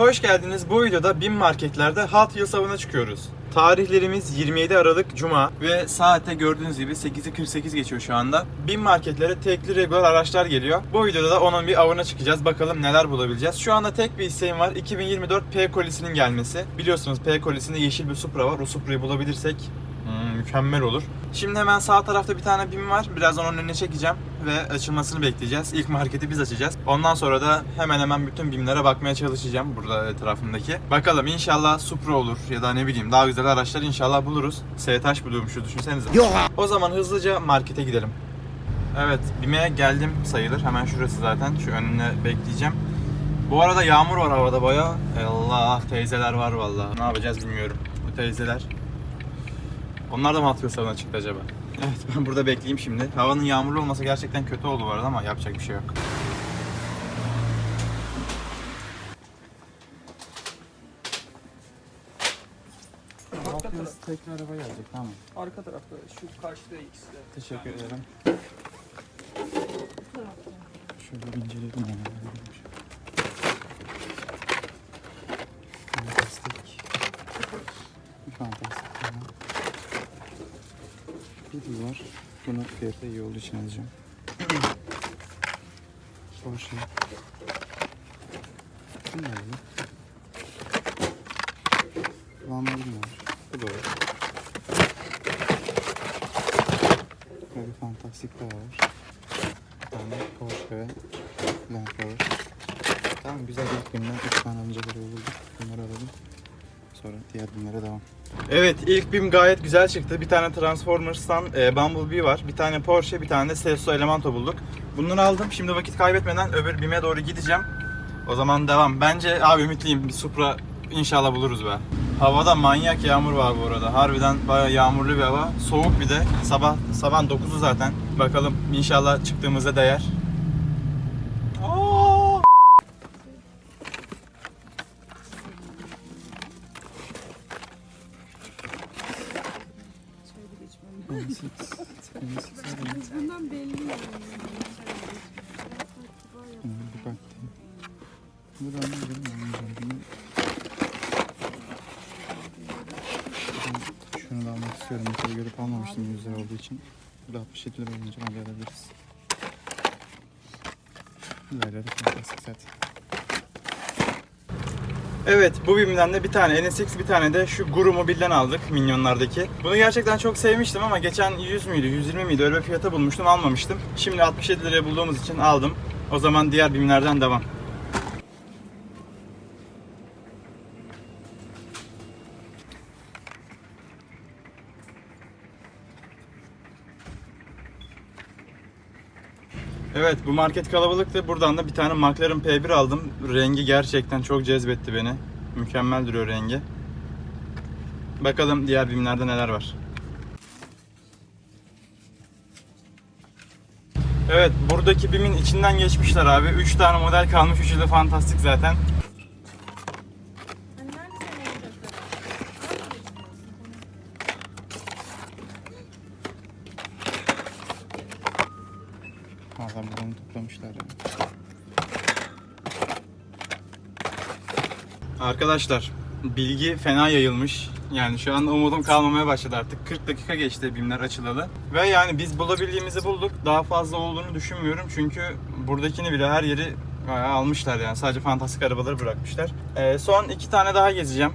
Hoş geldiniz. Bu videoda BİM marketlerde Hot Wheels avına çıkıyoruz. Tarihlerimiz 27 Aralık Cuma ve saate gördüğünüz gibi 8'i 48 geçiyor şu anda. BİM marketlere tekli regular araçlar geliyor. Bu videoda da onun bir avına çıkacağız. Bakalım neler bulabileceğiz. Şu anda tek bir isteğim var. 2024 P kolisinin gelmesi. Biliyorsunuz P kolisinde yeşil bir Supra var. O Supra'yı bulabilirsek mükemmel olur. Şimdi hemen sağ tarafta bir tane BİM var. Birazdan onun önüne çekeceğim ve açılmasını bekleyeceğiz. İlk marketi biz açacağız. Ondan sonra da hemen hemen bütün BİM'lere bakmaya çalışacağım burada etrafındaki. Bakalım inşallah Supra olur ya da ne bileyim daha güzel araçlar inşallah buluruz. STH buluyormuşuz düşünsenize. Yok. O zaman hızlıca markete gidelim. Evet, BİM'e geldim sayılır. Hemen şurası zaten. Şu önüne bekleyeceğim. Bu arada yağmur var havada baya. Allah teyzeler var vallahi. Ne yapacağız bilmiyorum. Bu teyzeler. Onlar da mı atıyor salona çıktı acaba? Evet ben burada bekleyeyim şimdi. Havanın yağmurlu olması gerçekten kötü oldu bu arada ama yapacak bir şey yok. Taraf. Tekrar araba gelecek tamam. Arka tarafta şu karşıda ikisi de. Teşekkür ederim. Şöyle bir inceleyelim yani. Fantastik. Fantastik. tamam. Bir bu var. Bunu fiyatı iyi olduğu için alacağım. Porsche. Bu ne bu? Lamborghini var. Bu da var. Böyle bir fantastik daha var. Bir tane Porsche ve Land Rover. Tamam güzel ilk günden 3 tane önceleri bulduk. Bunları alalım. Sonra diğer binlere devam. Evet ilk BİM gayet güzel çıktı. Bir tane Transformers'tan e, Bumblebee var. Bir tane Porsche, bir tane de Sesto Elemanto bulduk. Bunları aldım. Şimdi vakit kaybetmeden öbür BİM'e doğru gideceğim. O zaman devam. Bence abi ümitliyim. Bir Supra inşallah buluruz be. Havada manyak yağmur var bu arada. Harbiden bayağı yağmurlu bir hava. Soğuk bir de. Sabah sabah 9'u zaten. Bakalım inşallah çıktığımızda değer. Bundan belli yani. Bir baktım. Bu da anladım. anladım. Ben Şunu da almak istiyorum. Mesela görüp almamıştım 100 lira olduğu için. Bu da 67 lira olunca alabiliriz. Böyle de fantastik zaten. Evet bu BİM'den de bir tane NSX bir tane de şu Guru Mobile'den aldık minyonlardaki. Bunu gerçekten çok sevmiştim ama geçen 100 müydü 120 miydi öyle bir fiyata bulmuştum almamıştım. Şimdi 67 liraya bulduğumuz için aldım. O zaman diğer BİM'lerden devam. Evet bu market kalabalıktı. Buradan da bir tane McLaren P1 aldım. Rengi gerçekten çok cezbetti beni. Mükemmel duruyor rengi. Bakalım diğer BİM'lerde neler var. Evet buradaki BİM'in içinden geçmişler abi. 3 tane model kalmış. Üçü de fantastik zaten. Arkadaşlar bilgi fena yayılmış. Yani şu an umudum kalmamaya başladı artık. 40 dakika geçti BİM'ler açılalı. Ve yani biz bulabildiğimizi bulduk. Daha fazla olduğunu düşünmüyorum. Çünkü buradakini bile her yeri bayağı almışlar yani. Sadece fantastik arabaları bırakmışlar. Ee, son iki tane daha gezeceğim.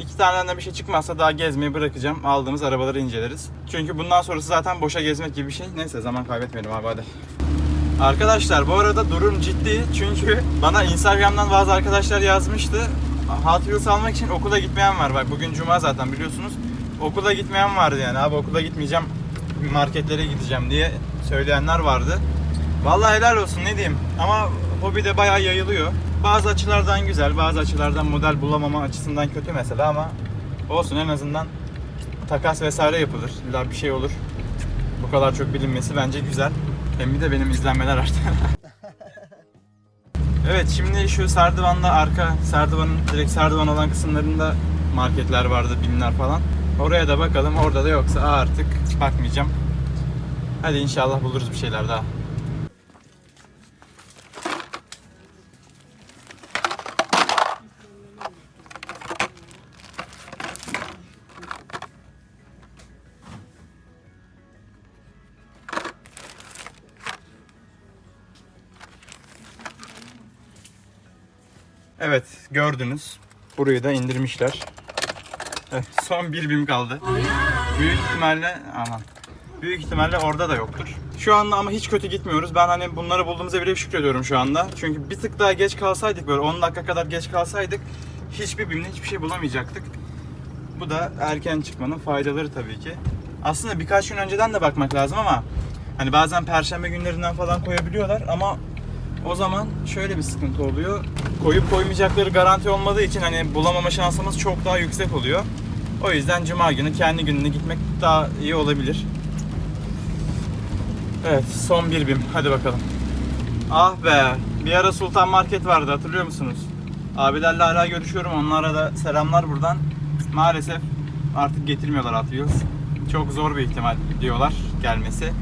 İki taneden de bir şey çıkmazsa daha gezmeyi bırakacağım. Aldığımız arabaları inceleriz. Çünkü bundan sonrası zaten boşa gezmek gibi bir şey. Neyse zaman kaybetmeyelim abi hadi. Arkadaşlar bu arada durum ciddi çünkü bana Instagram'dan bazı arkadaşlar yazmıştı. Hot Wheels almak için okula gitmeyen var. Bak bugün cuma zaten biliyorsunuz. Okula gitmeyen vardı yani. Abi okula gitmeyeceğim marketlere gideceğim diye söyleyenler vardı. Vallahi helal olsun ne diyeyim. Ama hobi de bayağı yayılıyor. Bazı açılardan güzel, bazı açılardan model bulamama açısından kötü mesela ama olsun en azından takas vesaire yapılır. İlla bir şey olur. Bu kadar çok bilinmesi bence güzel. Hem bir de benim izlenmeler arttı. evet şimdi şu Serdivan'da arka Serdivan'ın direkt Serdivan olan kısımlarında marketler vardı, binler falan. Oraya da bakalım. Orada da yoksa artık bakmayacağım. Hadi inşallah buluruz bir şeyler daha. Gördünüz. Burayı da indirmişler. Son bir bim kaldı. Büyük ihtimalle aman. Büyük ihtimalle orada da yoktur. Şu anda ama hiç kötü gitmiyoruz. Ben hani bunları bulduğumuza bile şükrediyorum şu anda. Çünkü bir tık daha geç kalsaydık böyle 10 dakika kadar geç kalsaydık hiçbir bimde hiçbir şey bulamayacaktık. Bu da erken çıkmanın faydaları tabii ki. Aslında birkaç gün önceden de bakmak lazım ama hani bazen perşembe günlerinden falan koyabiliyorlar ama o zaman şöyle bir sıkıntı oluyor. Koyup koymayacakları garanti olmadığı için hani bulamama şansımız çok daha yüksek oluyor. O yüzden cuma günü kendi gününe gitmek daha iyi olabilir. Evet son bir bim. Hadi bakalım. Ah be. Bir ara Sultan Market vardı hatırlıyor musunuz? Abilerle hala görüşüyorum. Onlara da selamlar buradan. Maalesef artık getirmiyorlar Wheels. Çok zor bir ihtimal diyorlar gelmesi.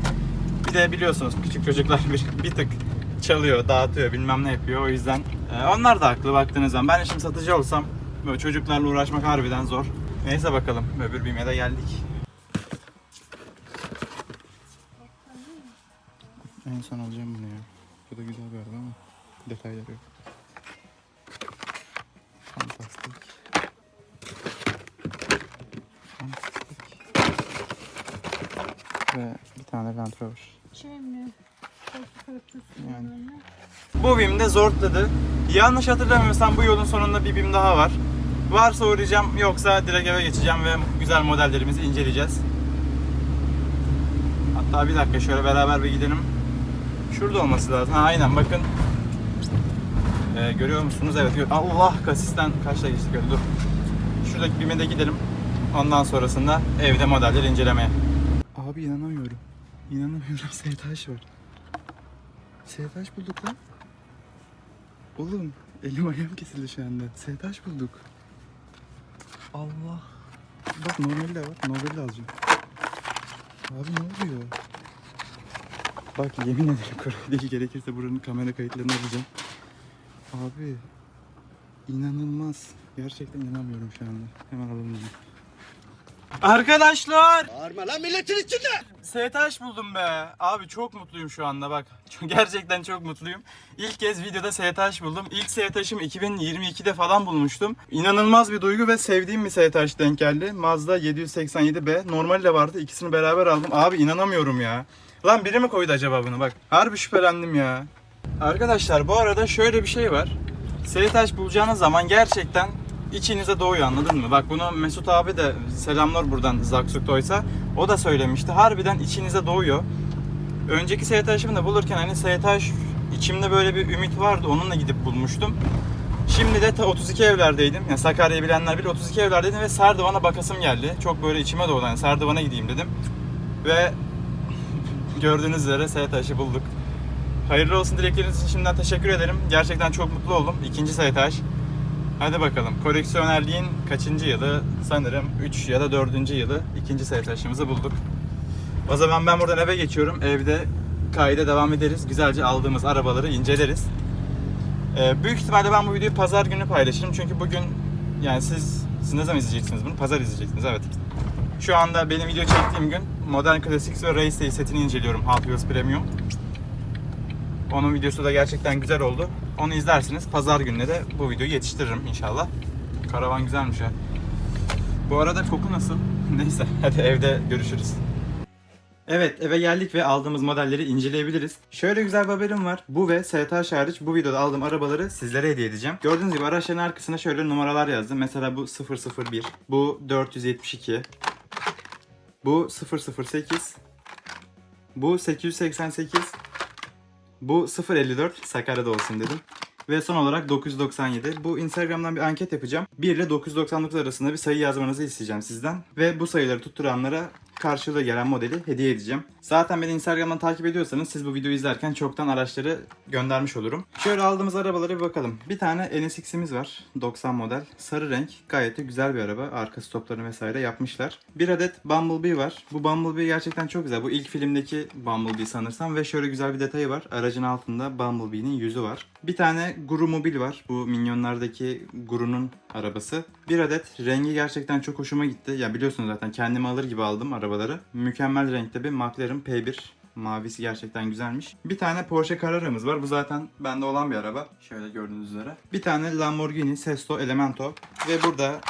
Bir de biliyorsunuz küçük çocuklar bir, bir tık çalıyor, dağıtıyor, bilmem ne yapıyor. O yüzden e, onlar da haklı baktığınız zaman. Ben şimdi satıcı olsam böyle çocuklarla uğraşmak harbiden zor. Neyse bakalım. Öbür BİM'e de geldik. En son alacağım bunu ya. Bu da güzel bir araba ama detayları yok. Fantastik. Fantastik. Ve bir tane Land Rover. Şey mi? Yani. Bu BİM'de Zort'ladı. Yanlış hatırlamıyorsam bu yolun sonunda bir BİM daha var. Varsa uğrayacağım yoksa direkt eve geçeceğim ve güzel modellerimizi inceleyeceğiz. Hatta bir dakika şöyle beraber bir gidelim. Şurada olması lazım. Ha, aynen bakın. Ee, görüyor musunuz? Evet. gör- Allah kasisten kaçta geçtik öyle dur. Şuradaki BİM'e de gidelim. Ondan sonrasında evde modelleri incelemeye. Abi inanamıyorum. İnanamıyorum. STH var. STH bulduk lan. Oğlum elim ayağım kesildi şu anda. STH bulduk. Allah. Bak normali de var. Normali de alacağım. Abi ne oluyor? Bak yemin ederim Koray değil. Gerekirse buranın kamera kayıtlarını alacağım. Abi inanılmaz. Gerçekten inanamıyorum şu anda. Hemen alalım bunu. Arkadaşlar! Bağırma lan milletin içinde. STH buldum be. Abi çok mutluyum şu anda bak. Gerçekten çok mutluyum. İlk kez videoda STH buldum. İlk STH'ımı 2022'de falan bulmuştum. İnanılmaz bir duygu ve sevdiğim bir STH denk geldi. Mazda 787B. Normali de vardı. İkisini beraber aldım. Abi inanamıyorum ya. Lan biri mi koydu acaba bunu bak. Harbi şüphelendim ya. Arkadaşlar bu arada şöyle bir şey var. STH bulacağınız zaman gerçekten içinize doğuyor anladın mı? Bak bunu Mesut abi de selamlar buradan Zaksuk Toys'a. O da söylemişti. Harbiden içinize doğuyor. Önceki STH'ımı da bulurken hani STH içimde böyle bir ümit vardı. Onunla gidip bulmuştum. Şimdi de ta 32 evlerdeydim. Yani Sakarya'yı bilenler bilir 32 evlerdeydim ve Serdivan'a bakasım geldi. Çok böyle içime doğdu. Yani Serdivan'a gideyim dedim. Ve gördüğünüz üzere STH'ı bulduk. Hayırlı olsun dilekleriniz için şimdiden teşekkür ederim. Gerçekten çok mutlu oldum. İkinci STH. Hadi bakalım. Koleksiyonerliğin kaçıncı yılı? Sanırım 3 ya da 4. yılı. ikinci STH'ımızı bulduk. O zaman ben buradan eve geçiyorum. Evde kayda devam ederiz. Güzelce aldığımız arabaları inceleriz. Ee, büyük ihtimalle ben bu videoyu pazar günü paylaşırım. Çünkü bugün yani siz, siz ne zaman izleyeceksiniz bunu? Pazar izleyeceksiniz evet. Şu anda benim video çektiğim gün Modern Classics ve Race Day setini inceliyorum. Hot Wheels Premium. Onun videosu da gerçekten güzel oldu. Onu izlersiniz. Pazar gününe de bu videoyu yetiştiririm inşallah. Karavan güzelmiş ha. Bu arada koku nasıl? Neyse hadi evde görüşürüz. Evet eve geldik ve aldığımız modelleri inceleyebiliriz. Şöyle güzel bir haberim var. Bu ve STH hariç bu videoda aldığım arabaları sizlere hediye edeceğim. Gördüğünüz gibi araçların arkasına şöyle numaralar yazdım. Mesela bu 001, bu 472, bu 008, bu 888, bu 054 Sakarya'da olsun dedim. Ve son olarak 997. Bu Instagram'dan bir anket yapacağım. 1 ile 999 arasında bir sayı yazmanızı isteyeceğim sizden. Ve bu sayıları tutturanlara karşılığı gelen modeli hediye edeceğim. Zaten beni Instagram'dan takip ediyorsanız siz bu videoyu izlerken çoktan araçları göndermiş olurum. Şöyle aldığımız arabalara bir bakalım. Bir tane NSX'imiz var. 90 model. Sarı renk. Gayet de güzel bir araba. Arka stoplarını vesaire yapmışlar. Bir adet Bumblebee var. Bu Bumblebee gerçekten çok güzel. Bu ilk filmdeki Bumblebee sanırsam. Ve şöyle güzel bir detayı var. Aracın altında Bumblebee'nin yüzü var. Bir tane Guru Mobil var. Bu Minyonlardaki Guru'nun arabası. Bir adet rengi gerçekten çok hoşuma gitti. Ya biliyorsunuz zaten kendime alır gibi aldım arabaları. Mükemmel renkte bir McLaren P1 Mavisi gerçekten güzelmiş. Bir tane Porsche Carrera'mız var. Bu zaten bende olan bir araba. Şöyle gördüğünüz üzere. Bir tane Lamborghini Sesto Elemento. Ve burada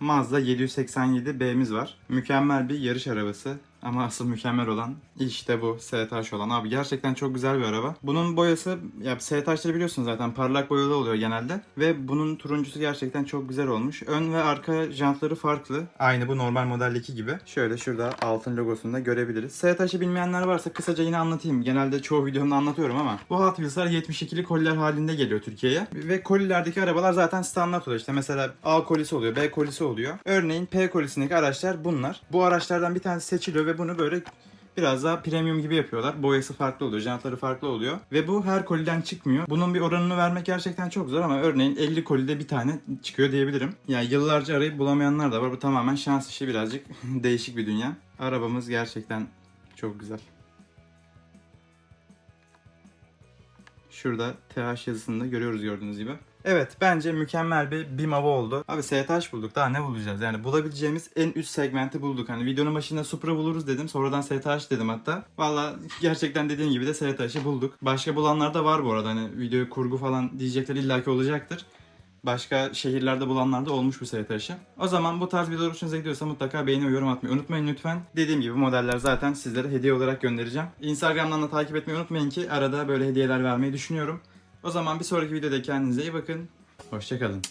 Mazda 787B'miz var. Mükemmel bir yarış arabası. Ama asıl mükemmel olan işte bu STH olan. Abi gerçekten çok güzel bir araba. Bunun boyası ya STH'ları biliyorsunuz zaten parlak boyalı oluyor genelde. Ve bunun turuncusu gerçekten çok güzel olmuş. Ön ve arka jantları farklı. Aynı bu normal modeldeki gibi. Şöyle şurada altın logosunu da görebiliriz. STH'ı bilmeyenler varsa kısaca yine anlatayım. Genelde çoğu videomda anlatıyorum ama bu Hot Wheels'lar 72'li koliler halinde geliyor Türkiye'ye. Ve kolilerdeki arabalar zaten standart oluyor. İşte mesela A kolisi oluyor, B kolisi oluyor. Örneğin P kolisindeki araçlar bunlar. Bu araçlardan bir tanesi seçiliyor ve bunu böyle biraz daha premium gibi yapıyorlar. Boyası farklı oluyor, jantları farklı oluyor. Ve bu her koliden çıkmıyor. Bunun bir oranını vermek gerçekten çok zor ama örneğin 50 kolide bir tane çıkıyor diyebilirim. Yani yıllarca arayıp bulamayanlar da var. Bu tamamen şans işi birazcık değişik bir dünya. Arabamız gerçekten çok güzel. Şurada TH yazısını görüyoruz gördüğünüz gibi. Evet bence mükemmel bir BİM hava oldu. Abi STH bulduk daha ne bulacağız? Yani bulabileceğimiz en üst segmenti bulduk. Hani videonun başında Supra buluruz dedim. Sonradan STH dedim hatta. Valla gerçekten dediğim gibi de STH'ı bulduk. Başka bulanlar da var bu arada. Hani video kurgu falan diyecekler illaki olacaktır. Başka şehirlerde bulanlar da olmuş bu STH'ı. O zaman bu tarz videolar hoşunuza gidiyorsa mutlaka beğeni ve yorum atmayı unutmayın lütfen. Dediğim gibi modeller zaten sizlere hediye olarak göndereceğim. Instagram'dan da takip etmeyi unutmayın ki arada böyle hediyeler vermeyi düşünüyorum. O zaman bir sonraki videoda kendinize iyi bakın. Hoşçakalın.